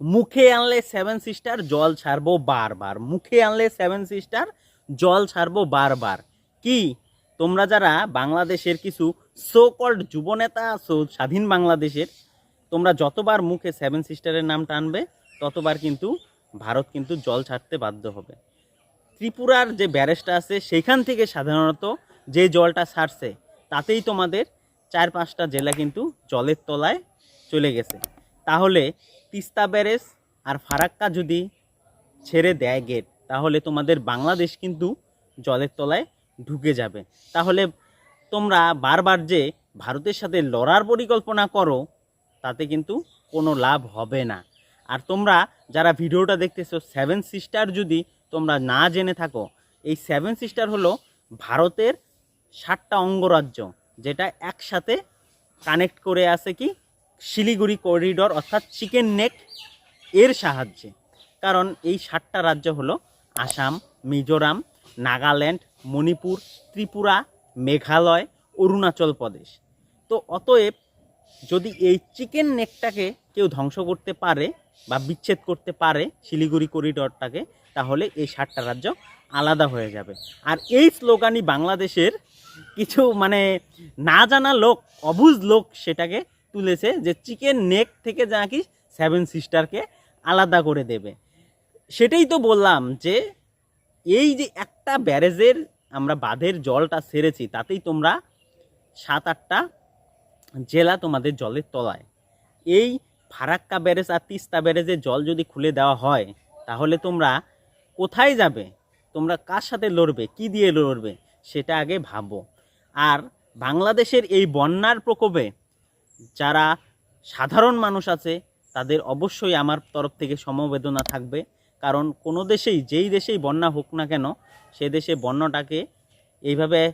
মুখে আনলে seven sister জল ছাড়বো বারবার। মুখে আনলে সেভেন সিস্টার জল ছাড়বো বারবার। কি? তোমরা যারা বাংলাদেশের কিছু সো কল্ড যুবনেতা আছো, স্বাধীন বাংলাদেশের, তোমরা যতবার মুখে সেভেন সিস্টারের নাম টানবে, ততবার কিন্তু ভারত কিন্তু জল ছাড়তে বাধ্য হবে। ত্রিপুরার যে ব্যারেজটা আছে সেখান থেকে সাধারণত যে জলটা ছাড়ছে, তাতেই তোমাদের চার পাঁচটা জেলা কিন্তু জলের তলায় চলে গেছে। তাহলে তিস্তা ব্যারেজ আর ফারাক্কা যদি ছেড়ে দেয় গেট তাহলে তোমাদের বাংলাদেশ কিন্তু জলের তলায় ঢুকে যাবে। তাহলে তোমরা বারবার যে ভারতের সাথে লড়ার পরিকল্পনা করো, তাতে কিন্তু কোনো লাভ হবে না। আর তোমরা যারা ভিডিওটা দেখতেছো সেভেন সিস্টার যদি তোমরা না জেনে থাকো, এই সেভেন সিস্টার হলো ভারতের সাতটা অঙ্গরাজ্য, যেটা একসাথে কানেক্ট করে আছে কি? শিলিগুড়ি করিডর অর্থাৎ চিকেন নেক এর সাহায্যে। কারণ এই সাতটা রাজ্য হলো আসাম, মিজোরাম, নাগাল্যান্ড, মণিপুর, ত্রিপুরা, মেঘালয়, অরুণাচল প্রদেশ। তো অতএব যদি এই চিকেন নেকটাকে কেউ ধ্বংস করতে পারে বা বিচ্ছেদ করতে পারে শিলিগুড়ি করিডরটাকে তাহলে এই সাতটা রাজ্য আলাদা হয়ে যাবে। আর এই স্লোগানই বাংলাদেশের কিছু মানে না জানা লোক অবুজ লোক সেটাকে তুলেছে যে চিকেন নেক থেকে নাকি সেভেন সিস্টারকে আলাদা করে দেবে। সেটাই তো বললাম যে এই যে একটা ব্যারেজের আমরা বাঁধের জলটা সেরেছি, তাতেই তোমরা সাত আটটা জেলা তোমাদের জলের তলায়। এই ফারাক্কা ব্যারেজ আর তিস্তা ব্যারেজের জল যদি খুলে দেওয়া হয়, তাহলে তোমরা কোথায় যাবে? তোমরা কার সাথে লড়বে? কি দিয়ে লড়বে? সেটা আগে ভাবো। আর বাংলাদেশের এই বন্যার প্রকোপে যারা সাধারণ মানুষ আছে, তাদের অবশ্যই আমার তরফ থেকে সমবেদনা থাকবে। কারণ কোনো দেশেই, যেই দেশেই বন্যা হোক না কেন, সে দেশে বন্যাটাকে এইভাবে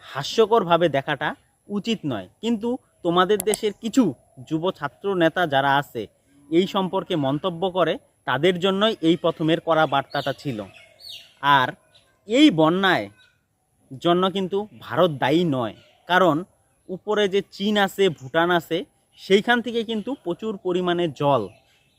হাস্যকরভাবে দেখাটা উচিত নয়। কিন্তু তোমাদের দেশের কিছু যুব ছাত্র নেতা যারা আছে, এই সম্পর্কে মন্তব্য করে, তাদের জন্যই এই প্রথমের করা বার্তাটা ছিল। আর এই বন্যায় জন্য কিন্তু ভারত দায়ী নয়। কারণ উপরে যে চীন আছে, ভুটান আছে, সেইখান থেকে কিন্তু প্রচুর পরিমাণে জল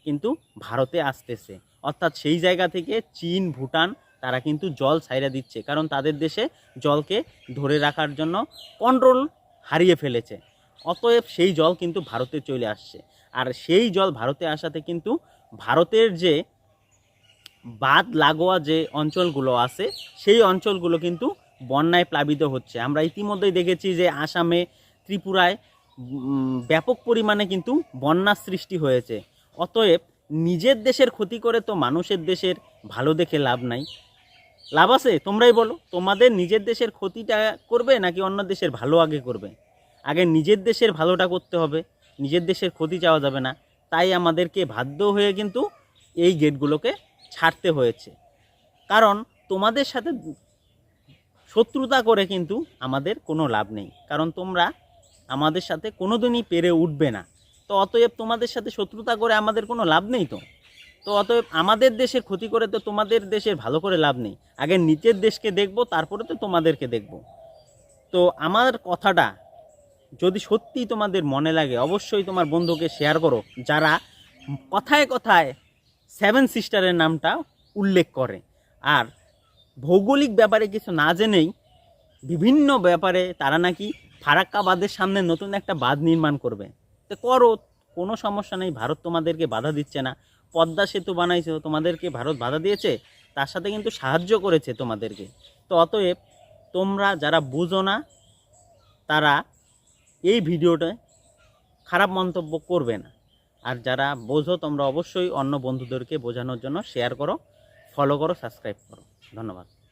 কিন্তু ভারতে আসতেছে। অর্থাৎ সেই জায়গা থেকে চীন, ভুটান, তারা কিন্তু জল ছাইরা দিচ্ছে। কারণ তাদের দেশে জলকে ধরে রাখার জন্য কন্ট্রোল হারিয়ে ফেলেছে। অতএব সেই জল কিন্তু ভারতে চলে আসছে। আর সেই জল ভারতে আসাতে কিন্তু ভারতের যে বাদ লাগোয়া যে অঞ্চলগুলো আছে, সেই অঞ্চলগুলো কিন্তু বন্যায় প্লাবিত হচ্ছে। আমরা ইতিমধ্যেই দেখেছি যে আসামে ত্রিপুরায় ব্যাপক পরিমাণে কিন্তু বন্যার সৃষ্টি হয়েছে। অতএব নিজের দেশের ক্ষতি করে তো মানুষের দেশের ভালো দেখে লাভ নাই। লাভ আছে, তোমরাই বলো, তোমাদের নিজের দেশের ক্ষতিটা করবে নাকি অন্য দেশের ভালো আগে করবে? আগে নিজের দেশের ভালোটা করতে হবে, নিজের দেশের ক্ষতি চাওয়া যাবে না। তাই আমাদেরকে বাধ্য হয়ে কিন্তু এই গেটগুলোকে ছাড়তে হয়েছে। কারণ তোমাদের সাথে শত্রুতা করে কিন্তু আমাদের কোনো লাভ নেই। কারণ তোমরা আমাদের সাথে কোনো দিনই পেরে উঠবে না। তো অতএব তোমাদের সাথে শত্রুতা করে আমাদের কোনো লাভ নেই তো? তো অতএব আমাদের দেশের ক্ষতি করে তো তোমাদের দেশের ভালো করে লাভ নেই। আগে নিজের দেশকে দেখব, তারপরে তো তোমাদেরকে দেখব। তো আমার কথাটা যদি সত্যি তোমাদের মনে লাগে, অবশ্যই তোমার বন্ধুকে শেয়ার করো, যারা কথায় কথায় সেভেন সিস্টারের নামটা উল্লেখ করে। আর ভৌগোলিক ব্যাপারে কিছু না জেনেই বিভিন্ন ব্যাপারে তারা নাকি ফারাক্কা বাঁধের সামনে নতুন একটা বাঁধ নির্মাণ করবে। তো করো, কোনো সমস্যা নেই, ভারত তোমাদেরকে বাধা দিচ্ছে না। পদ্মা সেতু বানাইছো, তোমাদেরকে ভারত বাধা দিয়েছে, তার সাথে কিন্তু সাহায্য করেছে তোমাদেরকে। তো অতএব তোমরা যারা বুঝো না, তারা এই ভিডিওটায় খারাপ মন্তব্য করবে না। আর যারা বোঝো, তোমরা অবশ্যই অন্য বন্ধুদেরকে বোঝানোর জন্য শেয়ার করো ফলো করো সাবস্ক্রাইব করো। ধন্যবাদ